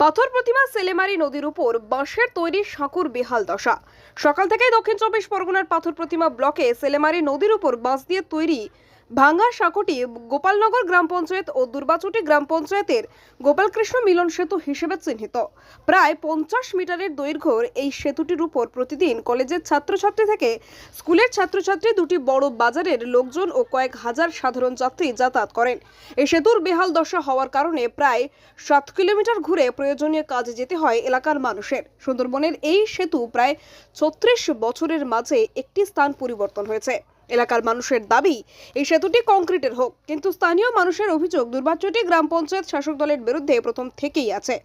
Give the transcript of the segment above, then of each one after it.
পাথর প্রতিমা সেলেমারি নদীর উপর বাঁশের তৈরি সাঁকুর বেহাল দশা। সকাল থেকেই দক্ষিণ চব্বিশ পরগনার পাথর প্রতিমা ব্লকে সেলেমারি নদীর উপর বাঁশ দিয়ে তৈরি ভাঙ্গা সাঁকুটি গোপালনগর গ্রাম পঞ্চায়েত ও দুর্বাচুটি গ্রাম পঞ্চায়েতের গোপালকৃষ্ণ মিলন সেতু হিসেবে চিহ্নিত। প্রায় পঞ্চাশ মিটারের দৈর্ঘ্যের এই সেতুটির উপর প্রতিদিন কলেজের ছাত্রছাত্রী থেকে স্কুলের ছাত্রছাত্রী দুটি বড় বাজারের লোকজন ও কয়েক হাজার সাধারণ যাত্রী যাতায়াত করেন। এই সেতুর বেহাল দশা হওয়ার কারণে প্রায় সাত কিলোমিটার ঘুরে প্রয়োজনীয় কাজে যেতে হয় এলাকার মানুষের। সুন্দরবনের এই সেতু প্রায় ছত্রিশ বছরের মাঝে একটি স্থান পরিবর্তন হয়েছে। এলাকার মানুষের দাবি, এই সেতুটি কংক্রিটের হোক। কিন্তু স্থানীয় মানুষের অভিযোগ দুর্বাচ্যটি গ্রাম পঞ্চায়েত শাসক দলের বিরুদ্ধে প্রথম থেকেই আছে।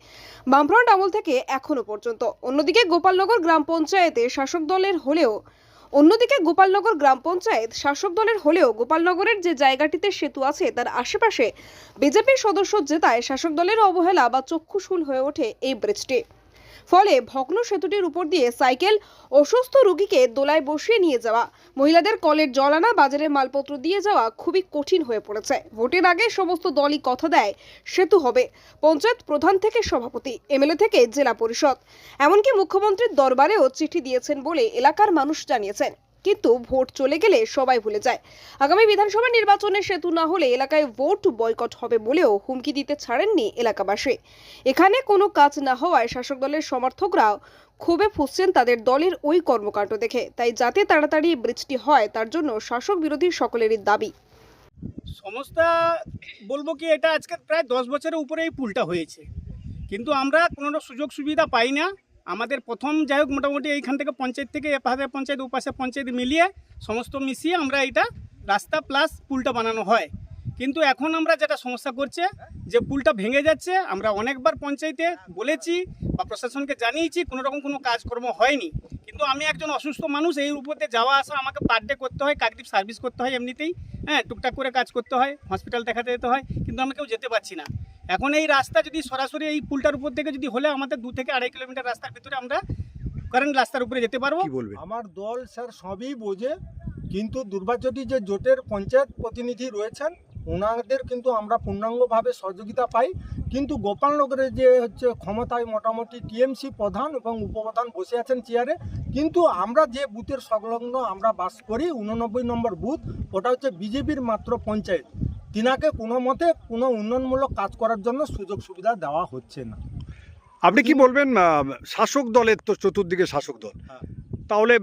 বামফ্রন্ট আমল থেকে এখনও পর্যন্ত। অন্যদিকে গোপালনগর গ্রাম পঞ্চায়েতে শাসক দলের হলেও, অন্যদিকে গোপালনগর গ্রাম পঞ্চায়েত শাসক দলের হলেও গোপালনগরের যে জায়গাটিতে সেতু আছে, তার আশেপাশে বিজেপির সদস্য জেতায় শাসক দলের অবহেলা বা চক্ষুশূল হয়ে ওঠে এই ব্রিজটি। ফলে ভগ্ন সেতুটির উপর দিয়ে সাইকেল অসুস্থ রুগীকে দোলায় বসিয়ে নিয়ে যাওয়া। মহিলাদের কলের জল আনা বাজারে মালপত্র দিয়ে যাওয়া খুবই কঠিন হয়ে পড়েছে। ভোটের আগে সমস্ত দলই কথা দেয়, সেতু হবে। পঞ্চায়েত প্রধান থেকে সভাপতি, এমএলএ থেকে জেলা পরিষদ। এমনকি মুখ্যমন্ত্রীর দরবারেও চিঠি দিয়েছেন বলে এলাকার মানুষ জানিয়েছেন। কিন্তু ভোট চলে গেলে সবাই ভুলে যায়। আগামী বিধানসভা নির্বাচনে সেতু না হলে এলাকায় ভোট বয়কট হবে বলেও হুমকি দিতে ছাড়েননি এলাকাবাসী। এখানে কোনো কাজ না হওয়ায় শাসক দলের সমর্থকরাও ক্ষোভে ফুসছেন তাদের দলের ওই কর্মকাণ্ড দেখে। তাই যাতে তাড়াতাড়ি ব্রিজটি হয়, তার জন্য শাসক বিরোধী সকলেরই দাবি। সমস্যা বলব কি, এটা আজকে প্রায় দশ বছরের উপরে এই পুলটা হয়েছে। কিন্তু আমরা কোনো সুযোগ সুবিধা পাই না। আমাদের প্রথম যাই হোক মোটামুটি এইখান থেকে পঞ্চায়েত থেকে এপাশে পঞ্চায়েত, ওপাশে পঞ্চায়েত মিলিয়ে সমস্ত মিশিয়ে আমরা এটা রাস্তা প্লাস পুলটা বানানো হয়। কিন্তু এখন আমরা যেটা সমস্যা করছে, যে পুলটা ভেঙে যাচ্ছে, আমরা অনেকবার পঞ্চায়েতে বলেছি বা প্রশাসনকে জানিয়েছি কোনো রকম কোনো কাজকর্ম হয়নি। কিন্তু আমি একজন অসুস্থ মানুষ, এই উপরে যাওয়া আসা আমাকে পার ডে করতে হয়, কাকদ্বীপ সার্ভিস করতে হয় এমনিতেই হ্যাঁ টুকটাক করে কাজ করতে হয় হসপিটাল দেখাতে যেতে হয়, কিন্তু আমি কেউ যেতে পারছি না। এখন এই রাস্তা যদি সরাসরি এই পুলটার উপর থেকে যদি হলে আমাদের দু থেকে আড়াই কিলোমিটার রাস্তার ভিতরে আমরা কারেন্ট রাস্তার উপরে যেতে পারব। কি বলবেন আমার দল স্যার সবই বোঝে কিন্তু দুর্বাচটি যে জোটের পঞ্চায়েত প্রতিনিধি রয়েছেন ওনাদের কিন্তু আমরা পূর্ণাঙ্গভাবে সহযোগিতা পাই। কিন্তু গোপালনগরে যে হচ্ছে ক্ষমতায় মোটামুটি টিএমসি প্রধান এবং উপপ্রধান বসে আছেন চেয়ারে কিন্তু আমরা যে বুথের সংলগ্ন আমরা বাস করি উননব্বই নম্বর বুথ ওটা হচ্ছে বিজেপির মাত্র পঞ্চায়েত। তিনাকে কোনো মতে কোনো উন্নয়নমূলক কাজ করার জন্য সুযোগ সুবিধা দেওয়া হচ্ছে না। আপনি কি বলবেন শাসক দলের তো চতুর্দিকে শাসক দল। হ্যাঁ। তাহলে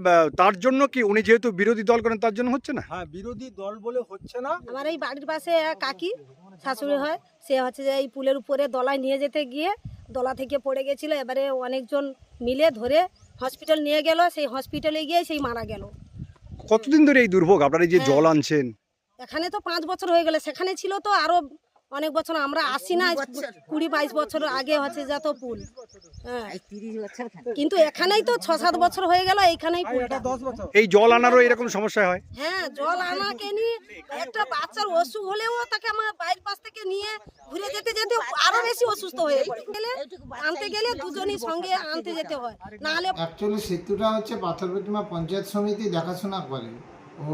তার জন্য কি উনি যেহেতু বিরোধী দল করেন তার জন্য হচ্ছে না? হ্যাঁ বিরোধী দল বলে হচ্ছে না। আমার এই বাড়ির পাশে কাকি শাশুড়ি হয় সে হচ্ছে যে এই পুলের উপরে দলায় নিয়ে যেতে গিয়ে দলা থেকে পড়ে গেছিল এবারে অনেকজন মিলে ধরে হসপিটাল নিয়ে গেল সেই হসপিটালে গিয়ে সেই মারা গেল। কতদিন ধরে এই দুর্ভোগ? আপনারা এই যে হ্যাঁ। জল আনছেন এখানে তো পাঁচ বছর হয়ে গেল সেখানে ছিল তো আরও অনেক বছর আমরা আসি না কুড়ি বাইশ বছর আগে হচ্ছে যত পুল। হ্যাঁ। কিন্তু এখানেই তো ছ সাত বছর হয়ে গেল এইখানেই পুলটা। এই জল আনারও এরকম সমস্যা হয়? হ্যাঁ জল আনাকে নিয়ে একটা বাচ্চার অসুখ হলেও তাকে আমার বাইরের পাশ থেকে নিয়ে ঘুরে যেতে যেতে আরও বেশি অসুস্থ হয়ে গেলে আনতে গেলে দুজনই সঙ্গে আনতে যেতে হয়। নাহলে অ্যাকচুয়ালি সেতুটা হচ্ছে পাথর প্রতিমা পঞ্চায়েত সমিতি দেখাশোনা করে। ও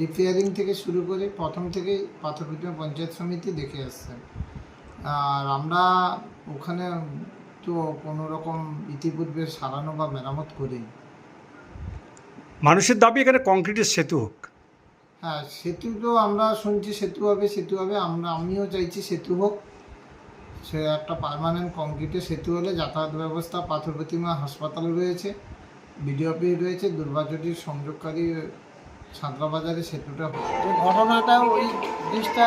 রিপেয়ারিং থেকে শুরু করে প্রথম থেকেই পাথর প্রতিমা পঞ্চায়েত সমিতি দেখে আসছে। আর আমরা ওখানে তো কোনো রকম ইতিপূর্বে সারানো বা মেরামত করি মানুষের দাবি এখানে কংক্রিটের সেতু হোক। হ্যাঁ সেতু তো আমরা শুনছি সেতু হবে সেতু হবে। আমরা আমিও চাইছি সেতু হোক। সে একটা পার্মানেন্ট কংক্রিটের সেতু হলে যাতায়াত ব্যবস্থা পাথর প্রতিমা হাসপাতাল রয়েছে বিডিও অফিস রয়েছে দুর্বাচটির সংযোগকারী ছাত্রা বাজারে সেতুটা যে ঘটনাটা ওই ব্রিজটা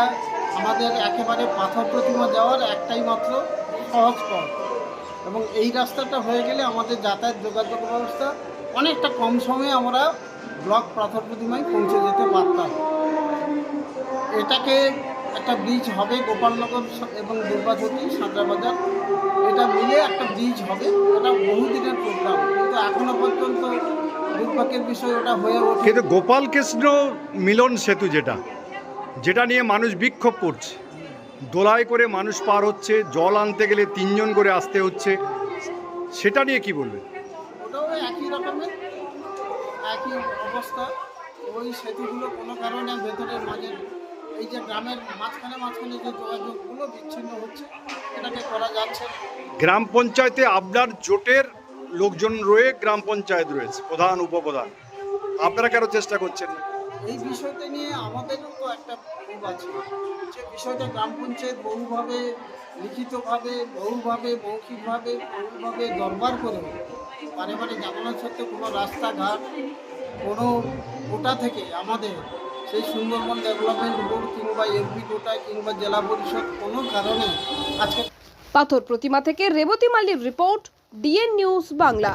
আমাদের একেবারে পাথর প্রতিমা যাওয়ার একটাই মাত্র সহজ পথ। এবং এই রাস্তাটা হয়ে গেলে আমাদের যাতায়াত যোগাযোগ ব্যবস্থা অনেকটা কম সময়ে আমরা ব্লক পাথর প্রতিমায় পৌঁছে যেতে পারতাম। এটাকে একটা ব্রিজ হবে গোপালনগর এবং দুর্গাচটি সাঁতরাবাজার এটা মিলে একটা ব্রিজ হবে। এটা বহুদিনের প্রোগ্রাম কিন্তু এখনও পর্যন্ত দুর্ভাগ্যের বিষয় ওটা হয়ে ওঠে। কিন্তু গোপাল কৃষ্ণ মিলন সেতু যেটা যেটা নিয়ে মানুষ বিক্ষোভ করছে। দোলায় করে মানুষ পার হচ্ছে জল আনতে গেলে তিনজন করে আসতে হচ্ছে। সেটা নিয়ে কি বলবেন? ওটাও একই রকমের একই অবস্থা। ওই সেতুগুলো কোনো কারণে ভেতরের মাঝে এই যে গ্রামের মাঝখানে মাঝখানে যে যোগাযোগগুলো বিচ্ছিন্ন হচ্ছে এটাকে করা যাচ্ছে গ্রাম পঞ্চায়েতে আপনার জোটের লোকজন রয়ে গ্রাম পঞ্চায়েত রয়েছে প্রধান উপপ্রধান আপনারা কেন চেষ্টা করছেন না? এই বিষয়টা নিয়ে আমাদেরও তো একটা ক্ষোভ আছে যে বিষয়টা গ্রাম পঞ্চায়েত বহুভাবে লিখিতভাবে বহুভাবে মৌখিকভাবে বহুভাবে দরবার করে বারে বারে জানানো সত্ত্বেও কোনো রাস্তাঘাট কোনো কোটা থেকে আমাদের সেই সুন্দরবন ডেভেলপমেন্ট বোর্ড কিংবা এমপি কোটা কিংবা জেলা পরিষদ কোনো কারণে আজকে পাথর প্রতিমা থেকে রেবতী মাল্লির রিপোর্ট ডিএন নিউজ বাংলা।